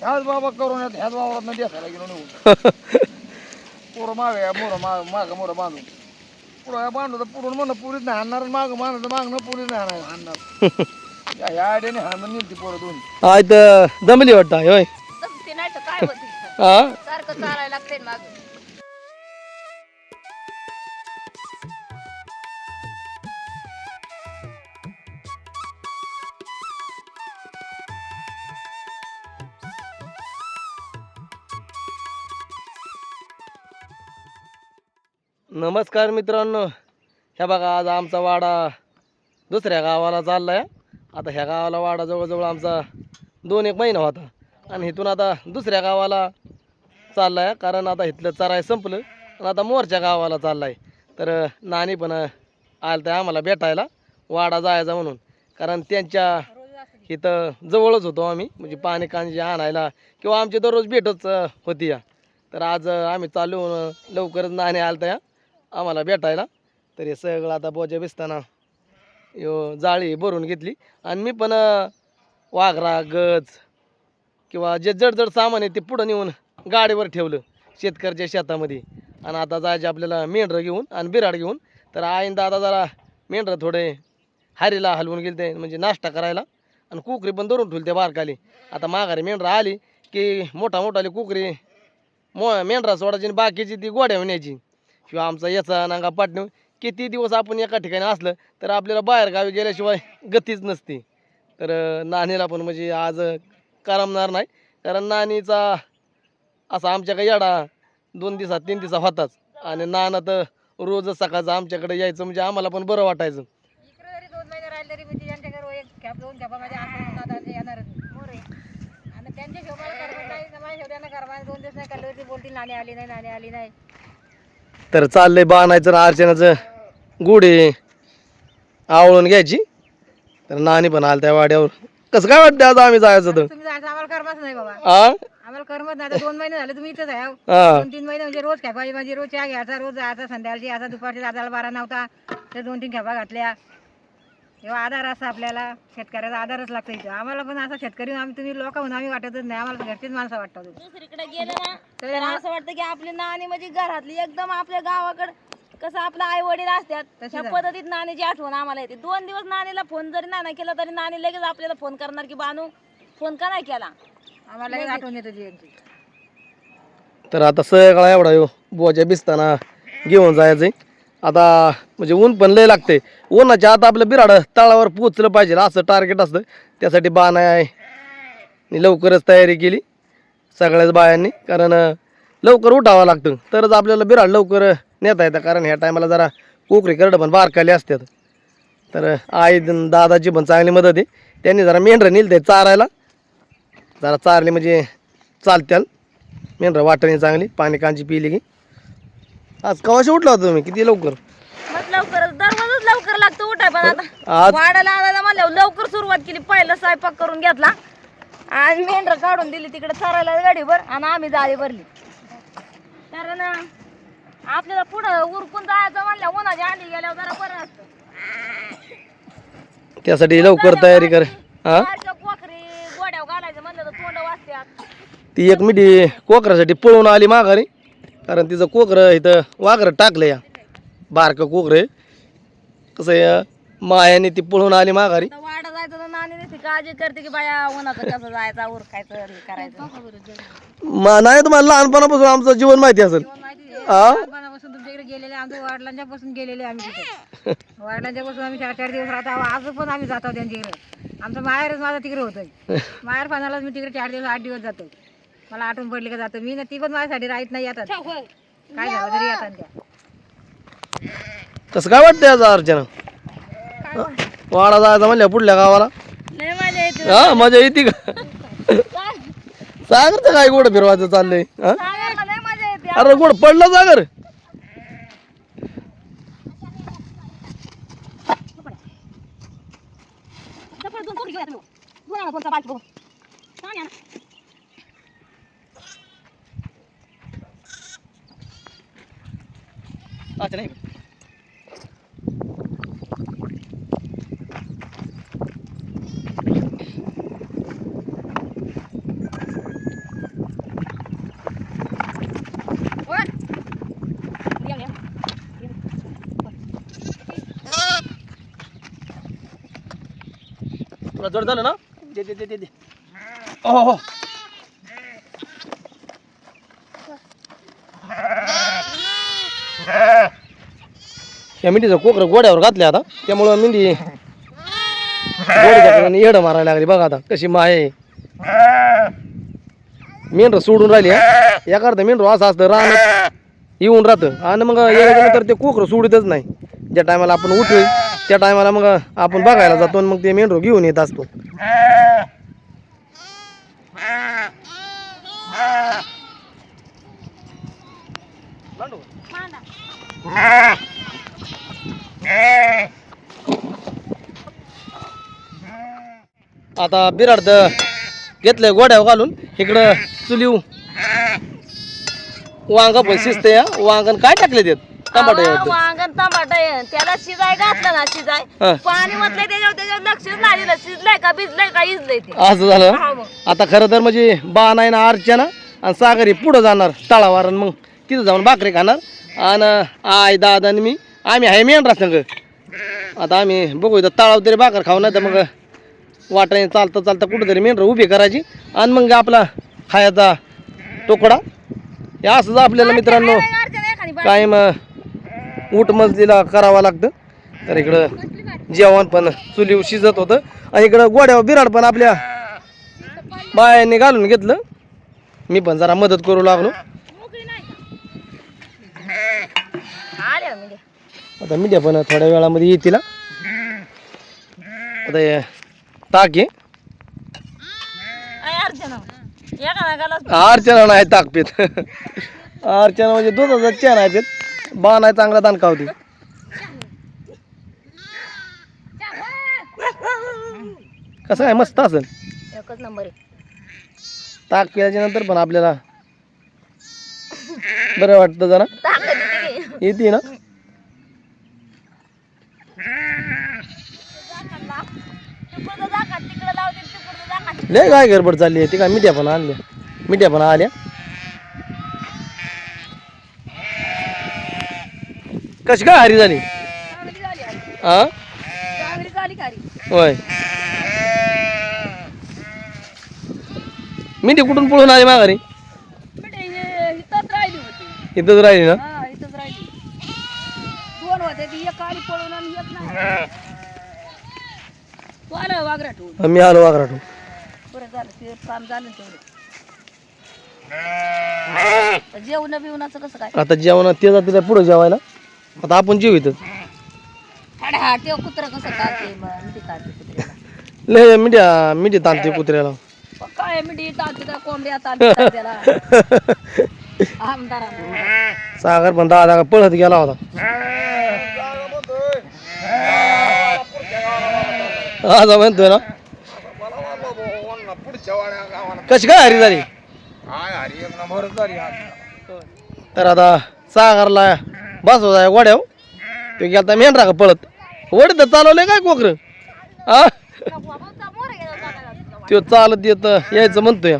ह्याच बाबा करून ह्याच वावरात देखायला गेलो निघून पोरं मागे या मोरं माग मागं मोरं बांधून. पुढं या बांधलं तर पुढून म्हणणं पुरीच नाही हाणणार मागं बांधलं तर मागणं पुरीच नाही हाणाय- हाणणार. या- या आयडियाने हाणून नेली ती पोरं दोन आज तर दमली वाटतं आहे, होय. जमते नाही तर काय होते? हा सारखं चालायला लागते माग. नमस्कार मित्रांनो. ह्या बघा आज आमचा वाडा दुसऱ्या गावाला चालला आहे आता ह्या गावाला वाडा जवळजवळ आमचा दोन एक महिना होता. आणि इथून आता दुसऱ्या गावाला चालला आहे कारण आता इथलं चराय संपलं. आणि आता मोरच्या गावाला चालला आहे तर नानी पण आलं तर आम्हाला भेटायला. वाडा जायचा म्हणून. कारण त्यांच्या इथं जवळच होतो आम्ही. म्हणजे पाणी कांजी आणायला किंवा आमची दररोज भेटच होती या. तर आज आम्ही चालू लवकरच नाणे आलं या आम्हाला भेटायला. तर हे सगळं आता बोजा बिसताना यो जाळी भरून घेतली. आणि मी पण वाघरा गज किंवा जे जडजड सामान आहे ते पुढं नेऊन गाडीवर ठेवलं शेतकऱ्याच्या शेतामध्ये. आणि आता जायचे आपल्याला मेंढरं घेऊन आणि बिराड घेऊन. तर आईंदा आता जरा मेंढरं थोडे हारीला हलवून गेले ते म्हणजे नाश्ता करायला. आणि कुकरी पण धरून ठेवली त्या बारकाली. आता माघारी मेंढरं आली की मोठा मोठाली कुकरी मो मेंढरा सोडायची आणि बाकीची ती गोड्या न्यायची किंवा आमचा याचा नांगा पाटणं किती दिवस आपण एका ठिकाणी असलं तर आपल्याला बाहेर गावी गेल्याशिवाय गतीच नसते. तर नाणीला पण म्हणजे आज करमणार नाही. कारण नाणीचा असा आमच्याकडे येडा दोन दिवसात तीन दिवसात होताच. आणि नाना तर रोजच सकाळचं आमच्याकडे यायचं म्हणजे आम्हाला पण बरं वाटायचं. दोन तरी त्यांच्या दोन दिवस नाही काढले नाणी आली नाही नाणी आली नाही. तर चाललंय बाणायचं ना अर्चनाचं गुढी आवळून घ्यायची. तर नानी पण आलं त्या वाड्यावर. कसं काय वाटतं आज आम्ही जायचं तर? तुम्ही जायचं आम्हाला करमत नाही बाबा. आ? आम्हाला करमत नाही. आता दोन महिने झाले तुम्ही इथंच आहे. हा दोन तीन महिने म्हणजे रोज खेपायची म्हणजे रोज चहा घ्यायचा रोज जायचा संध्याकाळची आता दुपारची दादाला बारा नव्हता तर दोन तीन खेपा घातल्या. तेव्हा आधार असा आपल्याला शेतकऱ्याचा आधारच लागतो इथं. आम्हाला पण असा शेतकरी आम्ही तुम्ही लोक म्हणून आम्ही वाटतच नाही. आम्हाला घरचीच माणसं वाटतात. दुसरीकडे गेलं ना तर असं वाटतं की आपली नाणी म्हणजे घरातली एकदम आपल्या गावाकडे कसं आपलं आई वडील असतात आहे. पद्धतीत नाणीची आठवण आम्हाला येते. दोन दिवस नाणीला फोन जरी नाही केला तरी नाणी लगेच आपल्याला फोन करणार की बानू फोन का नाही केला? आम्हाला लगेच आठवण येते ती यांची. तर आता सगळा एवढा यो बोजा भिजताना घेऊन जायचंय आता म्हणजे ऊन पण लय लागते उन्हाच्या आता आपलं बिराड तळावर पोचलं पाहिजे असं टार्गेट असतं. त्यासाठी बाण आहे. आणि लवकरच तयारी केली सगळ्याच बायांनी कारण लवकर उठावं लागतं. तरच आपल्याला बिराड लवकर नेता येतं कारण ह्या टायमाला जरा कोकरी करडं पण बारकाली असतात. तर आई दादाची पण चांगली मदत आहे. त्यांनी जरा मेंढरं नेलं ते चारायला. जरा चारली म्हणजे चालत्याल. मेंढरं वाटणी चांगली पाणी कांची पिली की. आज कवाशी उठला होता तुम्ही? किती लवकर? मग लवकरच दररोजच लवकर लागतं उठाय पण आता. आज? वाढायला आणायला म्हणल्यावर लवकर सुरुवात केली पहिला स्वयंपाक करून घेतला. आणि मेंढर काढून दिली तिकडे चरायला गाडीवर आणि आम्ही जाळी भरली. कारण अं, आपल्याला पुढं उरकून जायचं म्हणल्या उन्हाच्या आधी गेल्यावर जरा बरं असतं. त्यासाठी लवकर तयारी कर. हा? कोकरी घालायचं म्हणलं तर तोंड वाजत्यात ती एक मिठी कोकरासाठी पळून आली माघारी. कारण तिचं कोकरं इथं वाघरं टाकलं या. बारकं कोकरं. कसं आहे मायाने ती पळून आली माघारी. वाडा जायचं तर नानी ती काळजी करते की बाया उन्हाचं कसं जायचं उरकायचं हे करायचं. मा नाही तुम्हाला लहानपणापासून आमचं जीवन माहिती असेल. हा लहानपणापासून तुमच्याकडे गेलेले आमच्या वडिलांच्या पासून गेलेले आम्ही तिथे. वडिलांच्या पासून आम्ही चार चार दिवस राहतो. आज पण आम्ही जातो त्यांच्या इकडे. आमचं माहेरच माझं तिकडे होतं माहेर पाण्यालाच मी तिकडे चार दिवस आठ दिवस जातो मला आठवण पडली का जातो. मी ना ती पण माझ्यासाठी राहत नाही येतात काय झालं तरी येतात त्या कसं काय वाटतं आज अर्चना? वाडा जायचा म्हणल्या पुढल्या गावाला? हा मजा येते का? सागरचं काय गोड फिरवायचं चाललंय हा? अरे गोड पडलं सागर. बघा Hadi neyim? जोरदार है ना दे दे दे दे दे ओह या मेंढीचं कोकर गोड्यावर घातले आता. त्यामुळं मेंढी आणि येडं मारायला लागली. बघा आता कशी माय मेंढर सोडून राहिली हा. एखादं मेंढर असं असतं राहणं येऊन राहतं. आणि मग तर ते कोकर सोडतच नाही. ज्या टायमाला आपण उठू त्या टायमाला मग आपण बघायला जातो आणि मग ते मेंढर घेऊन येत असतो. आता बिराड घेतलंय गोड्यावर घालून. इकडं चुलीव वांग पण शिजते वांगण काय टाकले त्यात टमाटे अहो, वांगण टमाटा. आहे. त्याला शिजाय घातलं ना शिजाय. पाणी म्हटलंय त्याच्यावर त्याच्यावर लक्षच नाही दिलं शिजलंय का भिजलंय का इजलंय ते. असं झालं? हा. आता खरं तर म्हणजे बा नाही ना अर्चना आणि सागरी पुढं जाणार तळावर. मग तिथं जाऊन भाकरी खाणार. आणि आय दादा आणि मी आम्ही आहे मेंढरा संग आता आम्ही बघू इथं तळाव तरी भाकर खाऊ नाही तर मग वाटाने चालता चालता कुठंतरी मेंढर उभी करायची. आणि मग आपला खायचा तुकडा. हे असंच आपल्याला मित्रांनो अर्चना एखादी कायम ऊट मजलीला करावं लागतं. तर इकडं जेवण पण चुलीवर शिजत होतं. आणि इकडं गोड्यावर बिराड पण आपल्या बायांनी घालून घेतलं. मी पण जरा मदत करू लागलो मोकळी नाही का? आल्या म्हणजे आता मीडिया पण थोड्या वेळामध्ये येतील. आता ताक आहे अय अर्चना नाही ताक पित. अर्चना म्हणजे दुधाचा चहा नाही पित. बा नाही चांगला दानका होती कसं आहे मस्त असेल. एकच नंबर आहे. ताक पिल्याच्या नंतर पण आपल्याला बरं वाटतं जरा. येते ना तिकडं दाखा, तिकडं लावते, तिकडं दाखा. लय काय गडबड चालली आहे. ती काय मिठ्या पण आणल्या. मिठ्या पण आल्या. कशी काय हरी झाली? हा. होय. मिठी कुठून पळून आली माघारी? इथंच राहिली ना? हा मी आलो झालं ते काम झालं ना तेवढं जेवण बिवणाचं कसं काय? आता जेवण ते जाते पुढे जेवायला. आता आपण जेव इथं हा ते कुत्र कसं काढते मग मिठी कुत्र्याला. लय मिठ्या मिठी ताणते कुत्र्याला. काय मिठी ताणते त्या कोंबड्या ताणते त्याला आमदारांना सागर पण दहा दहा पळत गेला होता. आज म्हणतोय ना. गावाला. कशी काय हरी झाली? हाय हरी? एक नंबरच झाली आज. तर आता सागरला बसवत आहे गोड्याव तो गेलता मेंढरा का पळत. वडीत चालवलंय काय कोकर? हा तो चालत येत यायचं म्हणतोय.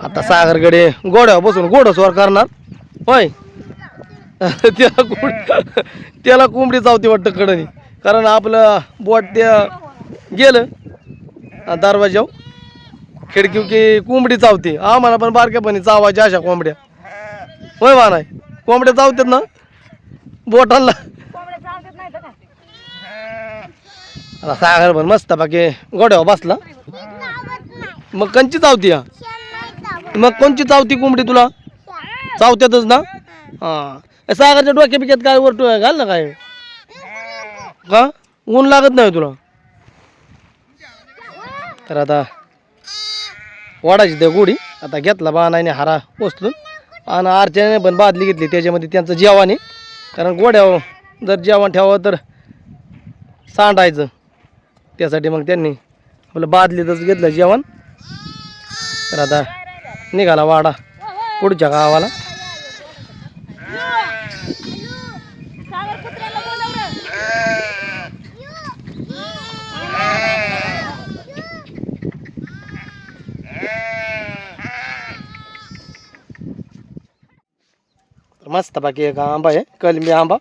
आता सागरकडे गोड्यावर बसून घोडस्वर करणार. होय. त्याला कोंब- त्याला कोंबडी चावती वाटतं कडनी. कारण आपलं बोट त्या गेलं. दरवाजाव खिडकी की कोंबडी चावते. आम्हाला पण बारक्यापणी चावायच्या अशा कोंबड्या. होय वा नाही कोंबड्या चावतात ना? बोटांना. आता सागर पण मस्त बाकी गोड्यावर बसला. मग कंची चावती हा? मग कोणची चावती कोंबडी तुला? चावत्यातच ना? हा. सागरच्या डोक्या बिक्यात काय वर घाल ना काय. का? ऊन लागत नाही तुला. तर आता वाढायची त्या गोडी. आता घेतला बा नाही हारा पोचलून आणि आरच्याने पण बादली घेतली त्याच्यामध्ये त्यांचं जेवण आहे. कारण गोड्या जर जेवण ठेवावं तर सांडायचं. त्यासाठी मग त्यांनी आपलं बादलीतच घेतलं जेवण. तर आता निघाला वाडा पुढच्या गावाला सागर कुत्र्याला बोलव रे. तर मस्त बाकी एक आंबा आहे कलमी आंबा.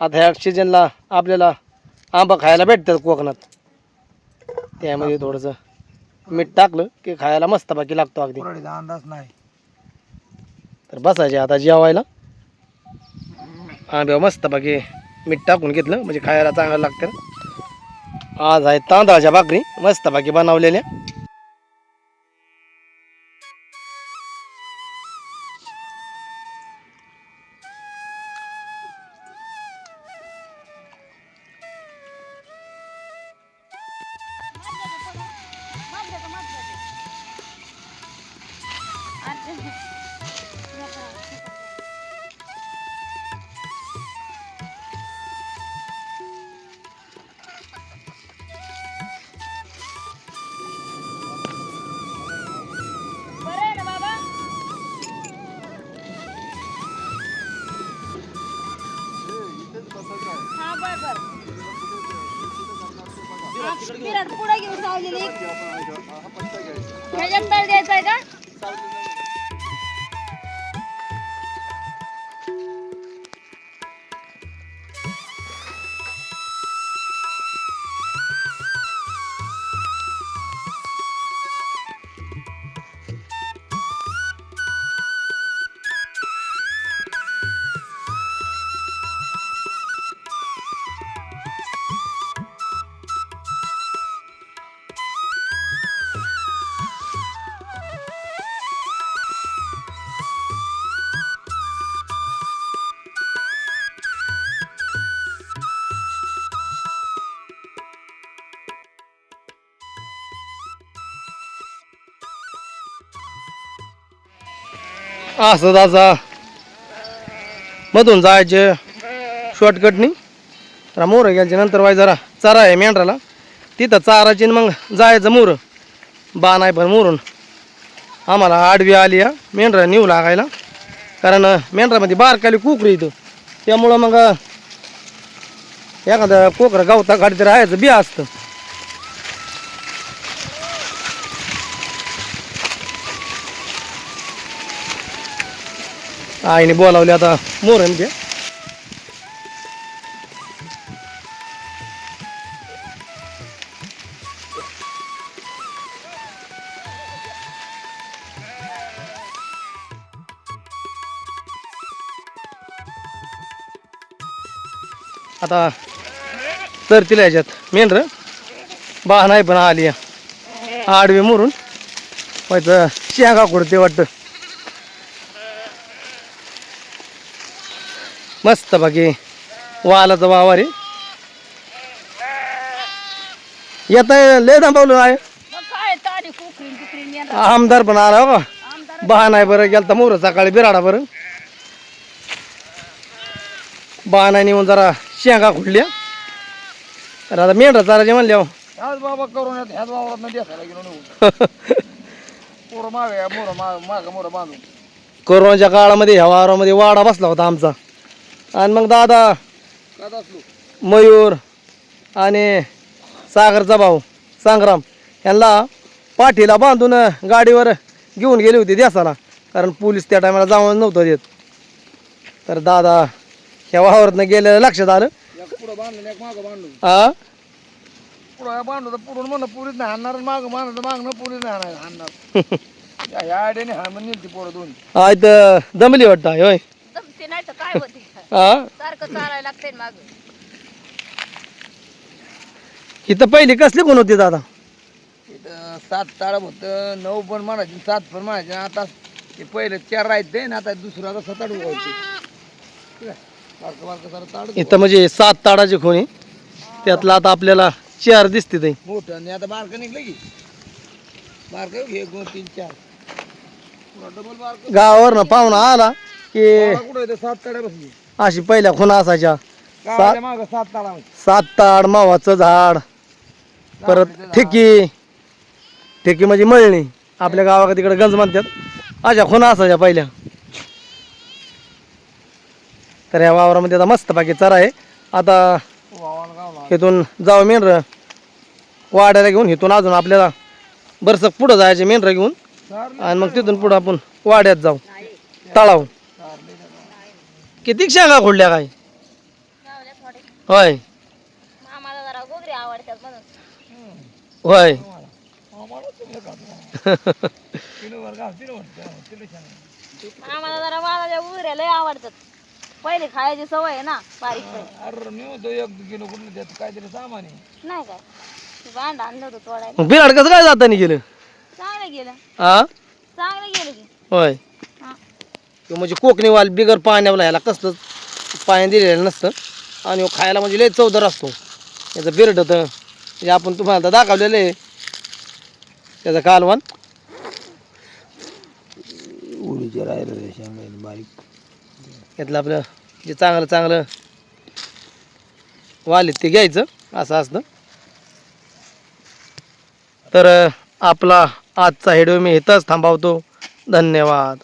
आता ह्या सीजनला आपल्याला आंबा खायला भेटतात कोकणात. त्यामध्ये थोडंसं मीठ टाकलं की खायला मस्त बाकी लागतो अगदी. कुऱ्हाडीचा अंदाज नाही. तर बसायचे आता जेवायला. आंब्यावर मस्त बाकी मीठ टाकून घेतलं म्हणजे खायला चांगलं लागतं. आज आहे तांदळाच्या भाकरी मस्त बाकी बनवलेल्या. पुढे घेऊन लावलेली ह्याच्यात तळ द्यायचा आहे का? असं दाजा मधून जायचे शॉर्टकटनी तर मोर गेल्याच्यानंतर वाय जरा चारा आहे मेंढराला. तिथं चाराची न मग जायचं मोर. बा नाही पण मोरून. आम्हाला आडवी आली या मेंढरा नेऊ लागायला. कारण मेंढरामध्ये बारकाली कोकरी इथं. त्यामुळं मग एखादं कोकरं गवता गाडी राहायचं बी असतं. आईने बोलावले आता मोर घ्या आता तर तिला याच्यात मेंढर बा नाही पण आली. या. आडवे मोरून. व्हायचं शेंगा कुडते ते वाटतं. मस्त बाकी वालाचा वावर आहे. येत लय दांबवलं आहे. आमदार पण आला हो का बहा नाही बरं गेलता मोर सकाळी बिराडा बरं. बहा नाही नेऊन जरा शेंगा खुडल्या. तर आता मेंढरा चारायचे म्हणले हो. बाबा करून ह्याच वावरात कोरोनाच्या काळामध्ये ह्या वावरामध्ये वाडा बसला होता आमचा. आणि मग दादा मयूर आणि सागरचा भाऊ संग्राम यांना पाठीला बांधून गाडीवर घेऊन गेले होते देसाला. कारण पोलीस त्या टायमाला जाऊन नव्हतं देत. तर दादा ह्या वावरातनं गेलेलं लक्षात आलं. एक पुढं बांधलं एक मागं बांधलं हा पुढं बांधलं तर पुढून म्हणलं पुरीच नाही हाणणार मागं मागणं नाही हाणणार या- आयडियाने पोरं दोन दमली वाटतं आहे, होय. जमते नाही तर काय होते? हा? सारखं चालायला लागतंय माग. इथं पहिली कसली कोण होती दादा? इथं सात ताळप होतं नऊ पण म्हणायचे सात पण म्हणायचे. आता ते पहिलं चार राहते ना आता दुसरं आता सात आठ व्हायचे बारकं बारकं सारं ताड इथं म्हणजे सात ताडाची खोणी त्यातलं आता आपल्याला चार दिसते ते. मोठं आणि आता बारकं निघलं की. बारकं घे दोन तीन चार. डबल बारकं. गावावरनं पाहुणा आला की कुठं येतं सात ताड्या बसली. अशी पहिल्या खुणा असायच्या. गावाच्या मागं सात ताड मावाचं झाड परत ठेकी. ठेकी म्हणजे मळणी. आपल्या गावाकडे तिकडे गंज म्हणतात. अशा खुणा असायच्या पहिल्या. तर या वावरामध्ये आता मस्त बाकी चरा आहे. आता वावाला गावला इथून जावं मेंढर. वाड्याला घेऊन इथून अजून आपल्याला बरंच पुढं जायचे मेंढर घेऊन. आणि मग तिथून पुढं आपण वाड्यात जाऊ. तळाव. किती शेंगा खोडल्या काय? होय. आम्हाला जरा गोगरी आवडतात म्हणून. होय. आम्हाला जरा गोगऱ्या लय आवडतात. पहिले खायची सवय आहे ना बारीक पहिले. अरे मी होतो एक किलो कुठलं काहीतरी सामान आहे नाही काय? ते भांड आणलं होतं तोडायला. मग बिराड कसं काय जाताना गेलं? चांगलं गेलं. हा चांगलं गेलं की. होय. हा. तो म्हणजे कोकणी वाल बिगर पाण्याला ह्याला कसलंच पाणी दिलेलं नसतं. आणि ह्यो खायला म्हणजे लय चवदार असतो. याचं बिरड होतं म्हणजे आपण तुम्हाला तर दाखवलेलं आहे. त्याचं कालवण. उडीचे राहिलं शेंगा बारीक. यातलं आपलं जे चांगलं चांगलं वालीत ते घ्यायचं. असं असतं. तर आपला आजचा व्हिडिओ मी इथंच थांबवतो. धन्यवाद.